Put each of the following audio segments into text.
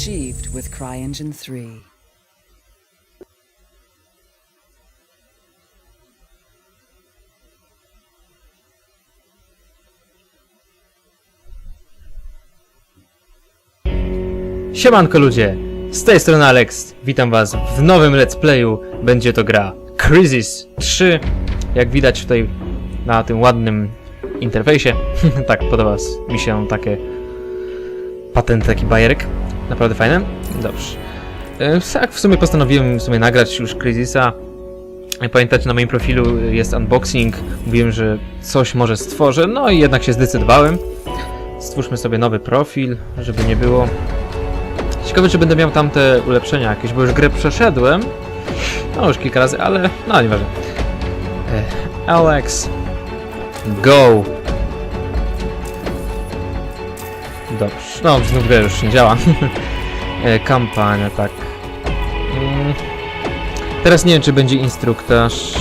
achieved with CryEngine 3. Siemanko ludzie, z tej strony Alex, witam was w nowym let's playu, będzie to gra Crisis 3, jak widać tutaj na tym ładnym interfejsie, tak podoba mi się takie patent, taki bajerek, naprawdę fajne, dobrze. E, Tak, w sumie postanowiłem w sumie nagrać już Crisisa, pamiętacie na moim profilu jest unboxing, mówiłem, że coś może stworzę, no i jednak się zdecydowałem. Stwórzmy sobie nowy profil, żeby nie było Ciekawe, czy będę miał tam te ulepszenia jakieś, bo już grę przeszedłem. No już kilka razy, ale no nieważne. E, Alex. Go. Dobrze. No, znów gra już nie działa. e, kampania, tak. Mm. Teraz nie wiem, czy będzie instruktaż.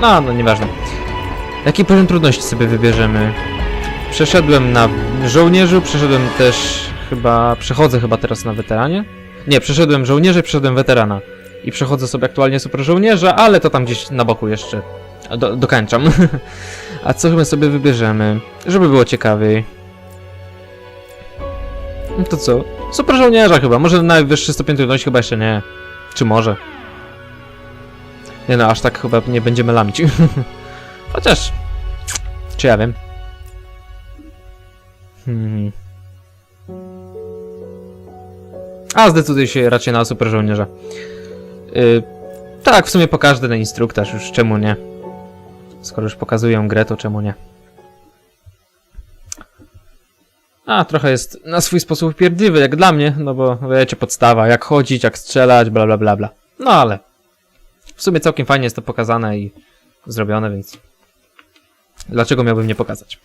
No, no nieważne. Jaki poziom trudności sobie wybierzemy? Przeszedłem na żołnierzu, przeszedłem też chyba, przechodzę chyba teraz na weteranie. Nie, przeszedłem żołnierze, przeszedłem weterana. I przechodzę sobie aktualnie super żołnierza, ale to tam gdzieś na boku jeszcze do, dokańczam. A co my sobie wybierzemy, żeby było ciekawiej? No to co? Super żołnierza chyba, może najwyższy stopień trudności chyba jeszcze nie. Czy może? Nie no, aż tak chyba nie będziemy lamić. Chociaż... Czy ja wiem? Hmm. A zdecyduję się raczej na super żołnierza. Yy, tak, w sumie pokażę ten instruktaż, już czemu nie. Skoro już pokazują grę, to czemu nie. A, trochę jest na swój sposób pierdliwy, jak dla mnie, no bo wiecie, podstawa, jak chodzić, jak strzelać, bla bla bla bla. No ale w sumie całkiem fajnie jest to pokazane i zrobione, więc dlaczego miałbym nie pokazać?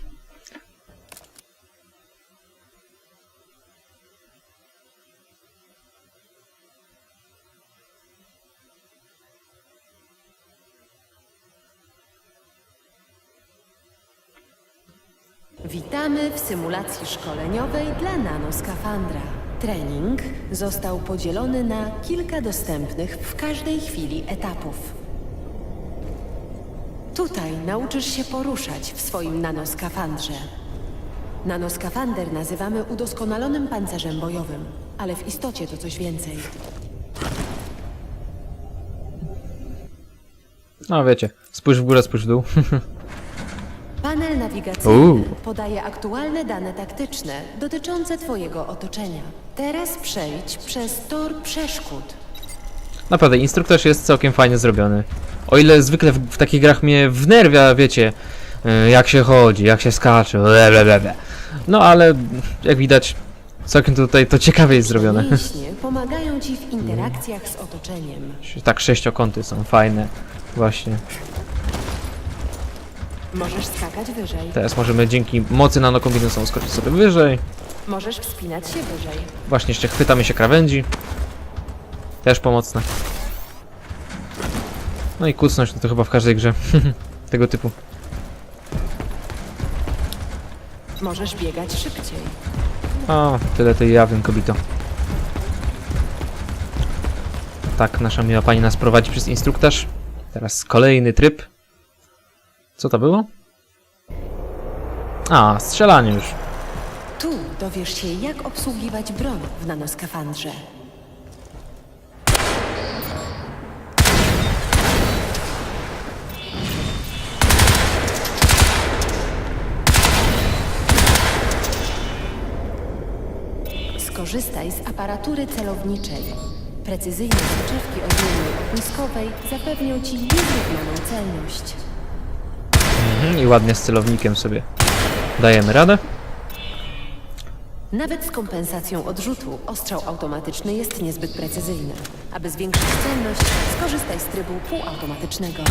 Witamy w symulacji szkoleniowej dla nanoskafandra. Trening został podzielony na kilka dostępnych w każdej chwili etapów. Tutaj nauczysz się poruszać w swoim nanoskafandrze. Nanoskafander nazywamy udoskonalonym pancerzem bojowym, ale w istocie to coś więcej. No wiecie, spójrz w górę, spójrz w dół. Panel nawigacyjny Uuu. podaje aktualne dane taktyczne dotyczące Twojego otoczenia. Teraz przejdź przez tor przeszkód. Naprawdę, instruktaż jest całkiem fajnie zrobiony. O ile zwykle w, w takich grach mnie wnerwia, wiecie, y, jak się chodzi, jak się skacze, ble, ble, ble, ble. No ale jak widać, całkiem tutaj to ciekawie jest zrobione. Mięśnie pomagają Ci w interakcjach z otoczeniem. Tak sześciokąty są fajne. Właśnie. Możesz skakać wyżej. Teraz możemy dzięki mocy nanokombinezoną skoczyć sobie wyżej. Możesz wspinać się wyżej. Właśnie jeszcze chwytamy się krawędzi. Też pomocne. No i kucnąć no to chyba w każdej grze tego typu. Możesz biegać szybciej. O, tyle tej ja wiem, kobito. Tak, nasza miła pani nas prowadzi przez instruktaż. Teraz kolejny tryb. Co to było? A, strzelanie już. Tu dowiesz się, jak obsługiwać broń w nanoskafandrze. Skorzystaj z aparatury celowniczej. Precyzyjne soczewki o zmiennej opłyskowej zapewnią Ci niezrównaną celność. Mhm, I ładnie z celownikiem sobie dajemy radę. Nawet z kompensacją odrzutu ostrzał automatyczny jest niezbyt precyzyjny. Aby zwiększyć celność, skorzystaj z trybu półautomatycznego.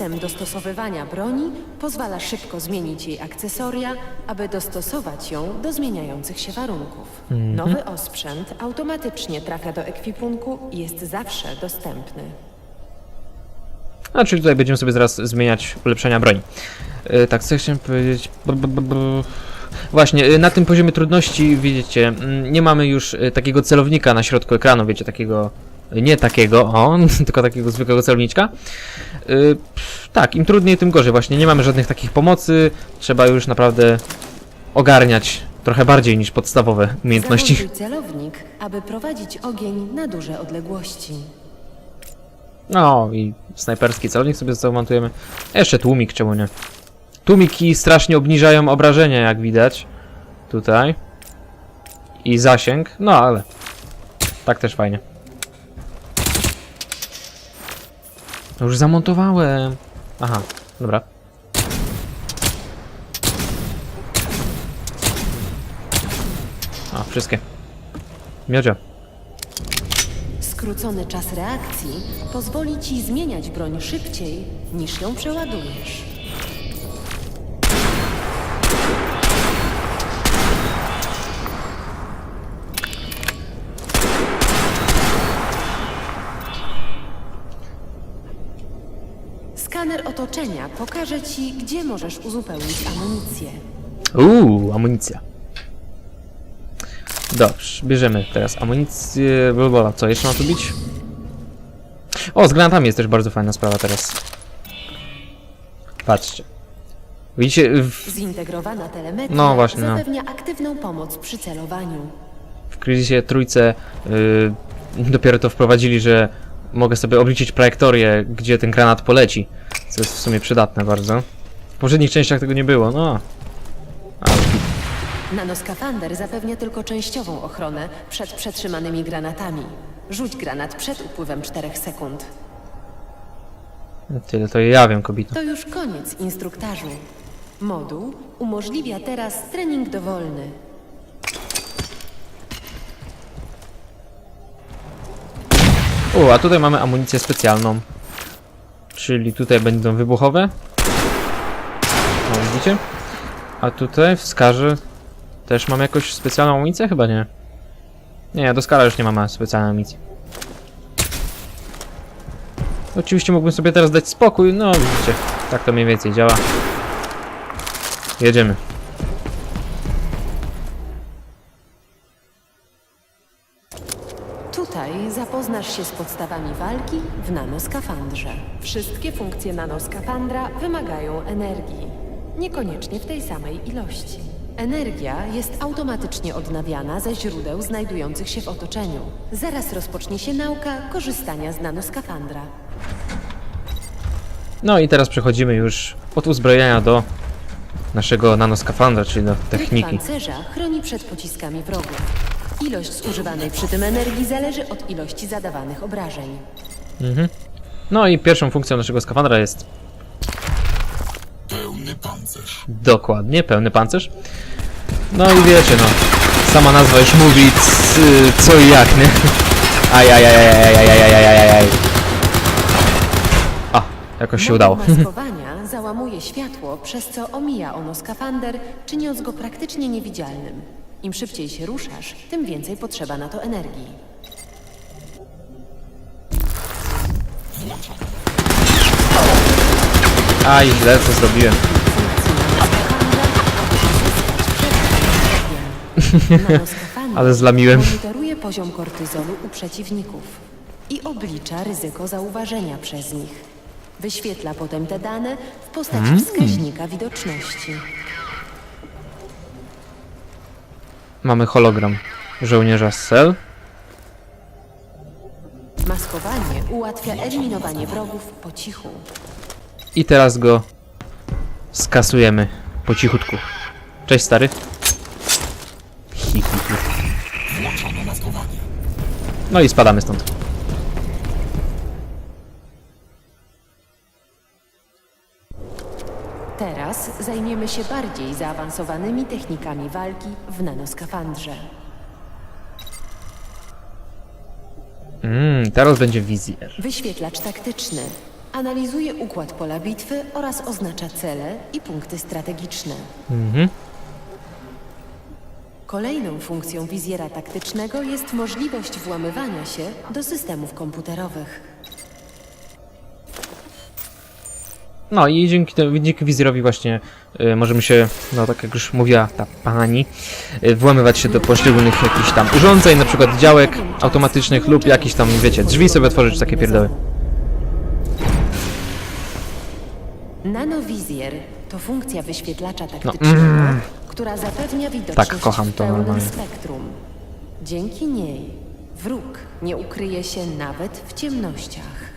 System dostosowywania broni pozwala szybko zmienić jej akcesoria, aby dostosować ją do zmieniających się warunków. Nowy osprzęt automatycznie trafia do ekwipunku i jest zawsze dostępny. A czyli tutaj będziemy sobie zaraz zmieniać ulepszenia broni. E, tak, co chciałem powiedzieć? B, b, b, b. Właśnie, e, na tym poziomie trudności, widzicie, mm, nie mamy już e, takiego celownika na środku ekranu, wiecie, takiego, nie takiego, o, tylko takiego zwykłego celowniczka. Pff, tak, im trudniej, tym gorzej, właśnie, nie mamy żadnych takich pomocy, trzeba już naprawdę ogarniać trochę bardziej niż podstawowe umiejętności. Celownik, aby prowadzić ogień na duże odległości. No i snajperski celownik sobie zamontujemy. Jeszcze tłumik, czemu nie? Tłumiki strasznie obniżają obrażenia, jak widać. Tutaj. I zasięg. No ale. Tak też fajnie. Już zamontowałem. Aha, dobra. A, wszystkie. Miodzio. Skrócony czas reakcji pozwoli ci zmieniać broń szybciej, niż ją przeładujesz. Skaner otoczenia pokaże ci, gdzie możesz uzupełnić amunicję. Uuu, amunicja. Dobrze, bierzemy teraz amunicję. Blablabla. Co jeszcze ma tu być? O, z granatami jest też bardzo fajna sprawa teraz. Patrzcie. Widzicie, w, Zintegrowana telemetria No właśnie, no. zapewnia aktywną pomoc przy celowaniu. w Kryzysie trójce yy, dopiero to wprowadzili, że mogę sobie obliczyć trajektorię, gdzie ten granat poleci. Co jest w sumie przydatne bardzo. W poprzednich częściach tego nie było, no. A, Nanoskafander zapewnia tylko częściową ochronę przed przetrzymanymi granatami. Rzuć granat przed upływem 4 sekund. tyle to ja wiem, kobito. To już koniec instruktażu. Moduł umożliwia teraz trening dowolny. O, a tutaj mamy amunicję specjalną. Czyli tutaj będą wybuchowe. O, widzicie? A tutaj w też mam jakąś specjalną amunicję? Chyba nie. Nie, do Skara już nie mamy specjalnej amunicji. Oczywiście mógłbym sobie teraz dać spokój, no widzicie. Tak to mniej więcej działa. Jedziemy. Tutaj zapoznasz się z podstawami walki w nanoskafandrze. Wszystkie funkcje nanoskafandra wymagają energii. Niekoniecznie w tej samej ilości. Energia jest automatycznie odnawiana ze źródeł znajdujących się w otoczeniu. Zaraz rozpocznie się nauka korzystania z nanoskafandra. No i teraz przechodzimy już od uzbrojenia do naszego nanoskafandra, czyli do techniki. pancerza chroni przed pociskami wrogów. Ilość zużywanej przy tym energii zależy od ilości zadawanych obrażeń. No i pierwszą funkcją naszego skafandra jest Pełny pancerz. dokładnie pełny pancerz. No i wiecie, no, sama nazwa już mówi co i jak, nie? Aj, aj, aj, aj, aj, aj, aj, aj, aj, aj. A, jakoś się udało. Maskowania załamuje światło, przez co omija ono skafander, czyniąc go praktycznie niewidzialnym. Im szybciej się ruszasz, tym więcej potrzeba na to energii. Aj, źle co zrobiłem. Ale zlamiłem. monitoruje poziom kortyzolu u przeciwników i oblicza ryzyko zauważenia przez nich. Wyświetla potem te dane w postaci Hmm. wskaźnika widoczności. Mamy hologram żołnierza z Cell. Maskowanie ułatwia eliminowanie wrogów po cichu. I teraz go skasujemy po cichutku. Cześć stary. No i spadamy stąd. Zajmiemy się bardziej zaawansowanymi technikami walki w nanoskafandrze. Mmm, teraz będzie wizjer. Wyświetlacz taktyczny. Analizuje układ pola bitwy oraz oznacza cele i punkty strategiczne. Mhm. Kolejną funkcją wizjera taktycznego jest możliwość włamywania się do systemów komputerowych. No i dzięki, temu- dzięki wizjerowi właśnie y, możemy się, no tak jak już mówiła ta pani, y, włamywać się do poszczególnych jakichś tam urządzeń, na przykład działek automatycznych lub jakichś tam, wiecie, drzwi sobie otworzyć, takie pierdoły. Nanowizjer to funkcja wyświetlacza taktycznego, mm. która zapewnia widoczność Tak, kocham w to pełnym normalnie. spektrum. Dzięki niej wróg nie ukryje się nawet w ciemnościach.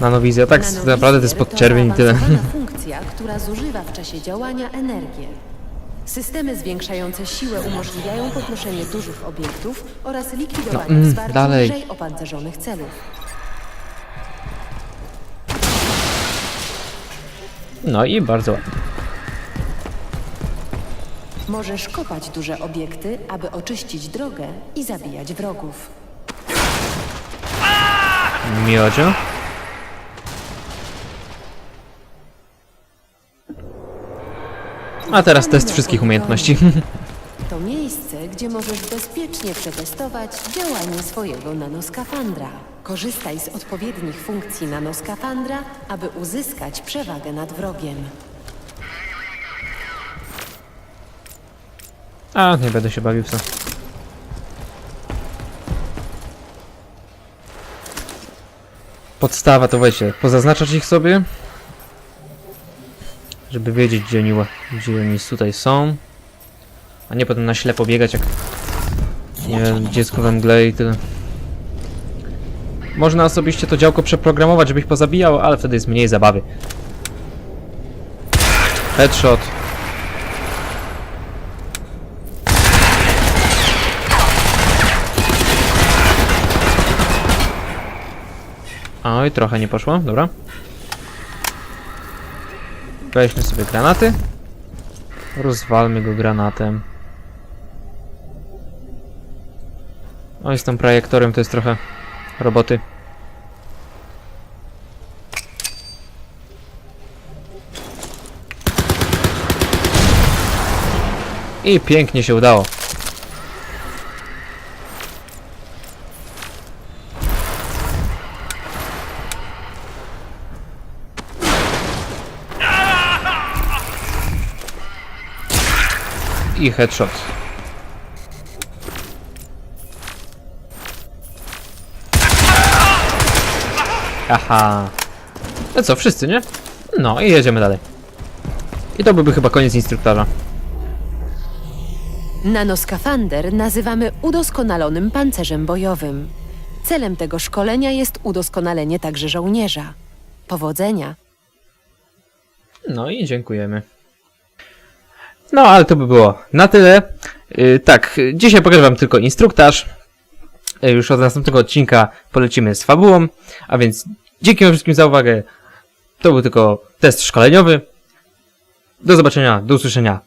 Nanowizja, tak Nanowizjer naprawdę to jest podczerwień i tyle. zaawansowana funkcja, która zużywa w czasie działania energię. Systemy zwiększające siłę umożliwiają podnoszenie dużych obiektów oraz likwidowanie No, mm, wsparcia dalej. opancerzonych celów. No i bardzo ładnie. Możesz kopać duże obiekty, aby oczyścić drogę i zabijać wrogów. Miodzio. A teraz test wszystkich umiejętności. To miejsce, gdzie możesz bezpiecznie przetestować działanie swojego nanoskafandra. Korzystaj z odpowiednich funkcji nanoskafandra, aby uzyskać przewagę nad wrogiem. A, nie będę się bawił w to. Podstawa to weźcie, pozaznaczać ich sobie, żeby wiedzieć gdzie oni, gdzie oni tutaj są, a nie potem na ślepo biegać jak nie wiem, dziecko we mgle i tyle. Można osobiście to działko przeprogramować, żeby ich pozabijał, ale wtedy jest mniej zabawy. Headshot. Oj, trochę nie poszło, dobra. Weźmy sobie granaty. Rozwalmy go granatem. Oj, z tym projektorem to jest trochę roboty. I pięknie się udało. I headshot. Aha. No co, wszyscy, nie? No i jedziemy dalej. I to byłby chyba koniec instruktora. Nanoskafander nazywamy udoskonalonym pancerzem bojowym. Celem tego szkolenia jest udoskonalenie także żołnierza. Powodzenia! No i dziękujemy. No, ale to by było na tyle. Yy, tak, dzisiaj pokażę wam tylko instruktaż. Yy, już od następnego odcinka polecimy z fabułą. A więc dzięki wam wszystkim za uwagę. To był tylko test szkoleniowy. Do zobaczenia, do usłyszenia.